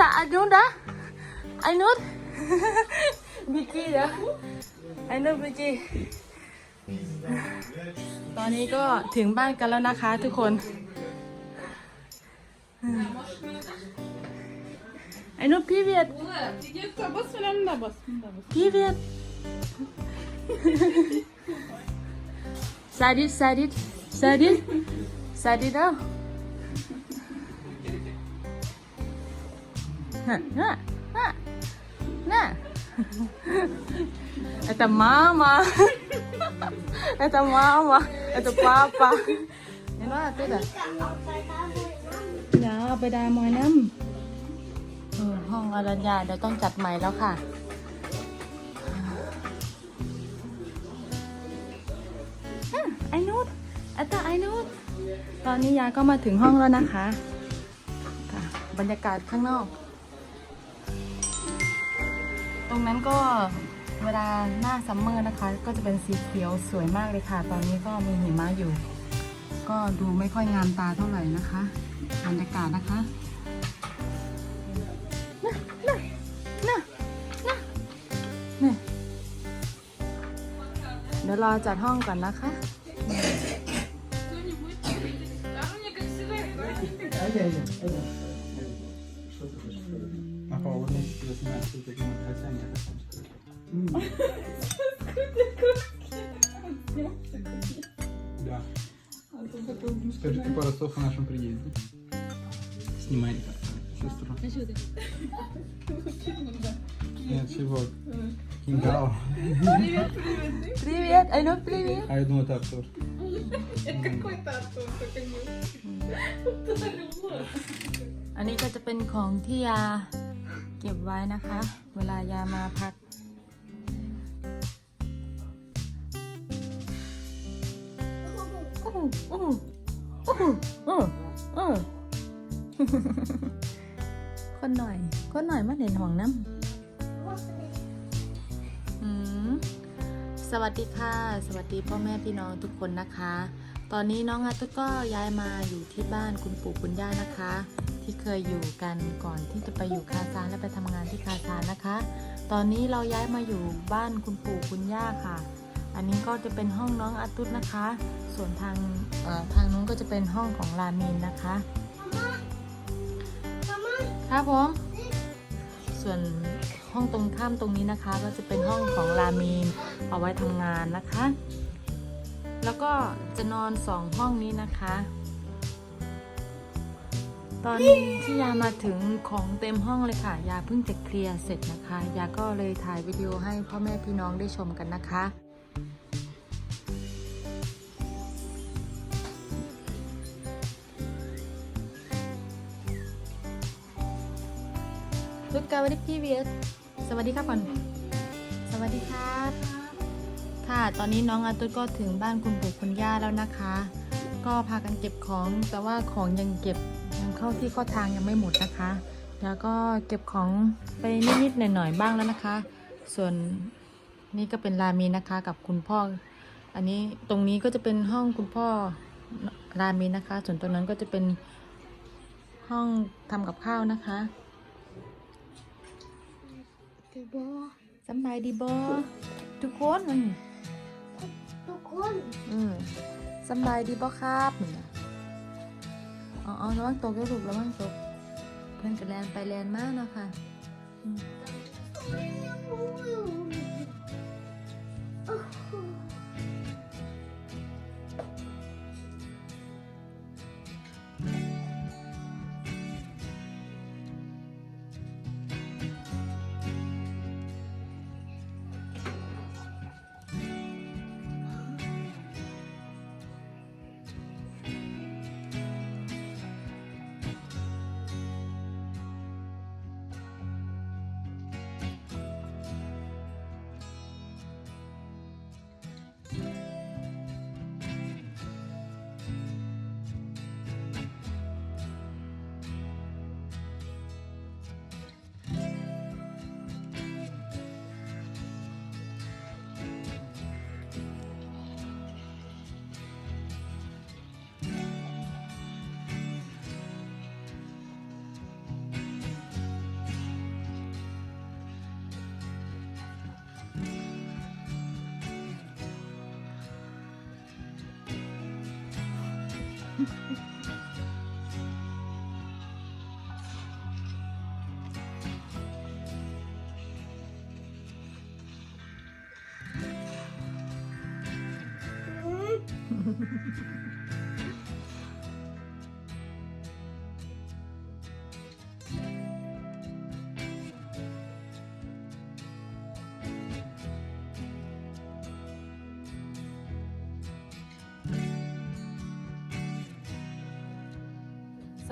ตาอายุนะอายุบิจีเหรออายุบิจีตอนนี้ก็ถึงบ้านกันแล้วนะคะทุกคนอ้นุพี่เวียดพี่เวียดซาดิสซาดิสซาดิสซาดิสเนาะ садись, да? На, на, на, на. Это мама. Это мама. Это папа. เห็นว่าตัวเด็กเดี๋ยวเอาไปดามอยน้ำเออห้องอรัญญาเดี๋ยวต้องจัดใหม่แล้วค่ะ ไอ้นุชอัตตาไอ้นุชตอนนี้ยายก็มาถึงห้องแล้วนะคะค่ะบรรยากาศข้างนอก ต รงนั้นก็เวลาหน้าซัมเมอร์นะคะ ก็จะเป็นสีเขียวสวยมากเลยค่ะ ตอนนี้ก็มีหิมะอยู่ ก็ดูไม่ค่อยงามตาเท่าไหร่นะคะบรรยากาศนะคะน่ะน่ะน่ะน่ะนี่เดี๋ยวรอจัดห้องก่อนนะคะ Да. Скажи ты пару слов о нашем приезде. Снимай сестру. Нет, чего? Кингал. Привет, I know привет. А я думал, это Артур. Какой то Артур, только не. อันนี้ก็จะเป็นของที่ยาเก็บไว้นะคะ เวลายามาพัก อ้โอ้โอ้โอ้คนหน่อยคนหน่อยมาเด่นห่วงน้ำอืมสวัสดีค่ะ สวัสดีพ่อแม่พี่น้องทุกคนนะคะ ตอนนี้น้องอาตุก็ย้ายมาอยู่ที่บ้านคุณปู่คุณย่านะคะ ที่เคยอยู่กันก่อนที่จะไปอยู่คาซานและไปทำงานที่คาซานนะคะ ตอนนี้เราย้ายมาอยู่บ้านคุณปู่คุณย่าค่ะ อันนี้ก็จะเป็นห้องน้องอาตุตนะคะ ส่วนทางทางนู้นก็จะเป็นห้องของรามินนะคะครับผม ส่วนห้องตรงข้ามตรงนี้นะคะ ก็จะเป็นห้องของรามีนเอาไว้ทำงานนะคะ แล้วก็จะนอนสองห้องนี้นะคะ ตอนที่ยามาถึงของเต็มห้องเลยค่ะ ยาเพิ่งจะเคลียร์เสร็จนะคะ ยาก็เลยถ่ายวิดีโอให้พ่อแม่พี่น้องได้ชมกันนะคะ กกาวันนี้พี่เวียสสวัสดีครับก่อน สวัสดีครับ ค่ะ ตอนนี้น้องอาตุก็ถึงบ้านคุณปู่คุณย่าแล้วนะคะ ก็พากันเก็บของ แต่ว่าของยังเก็บยังเข้าที่ข้าทางยังไม่หมดนะคะ แล้วก็เก็บของไปนิดๆหน่อยๆบ้างแล้วนะคะ ส่วนนี่ก็เป็นรามีนะคะ กับคุณพ่อ อันนี้ตรงนี้ก็จะเป็นห้องคุณพ่อรามีนะคะ ส่วนตรงนั้นก็จะเป็นห้องทำกับข้าวนะคะ สำบายดีบอทุกคนอืมทุกคนอืมสำบายดีบอครับนี่นะอ๋ออ๋อระวังตกเด้อลูกระวังตก เพื่อนกับแลนไปแลนมากเนาะค่ะ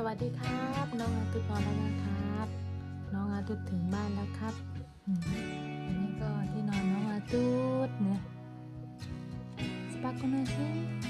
วัสดีครับ น้องอาตุดนอนแล้วนะครับ น้องอาตุดถึงบ้านแล้วครับอันนี้ก็ที่นอนน้องอาตุดเนี่ยสปากุนาชิ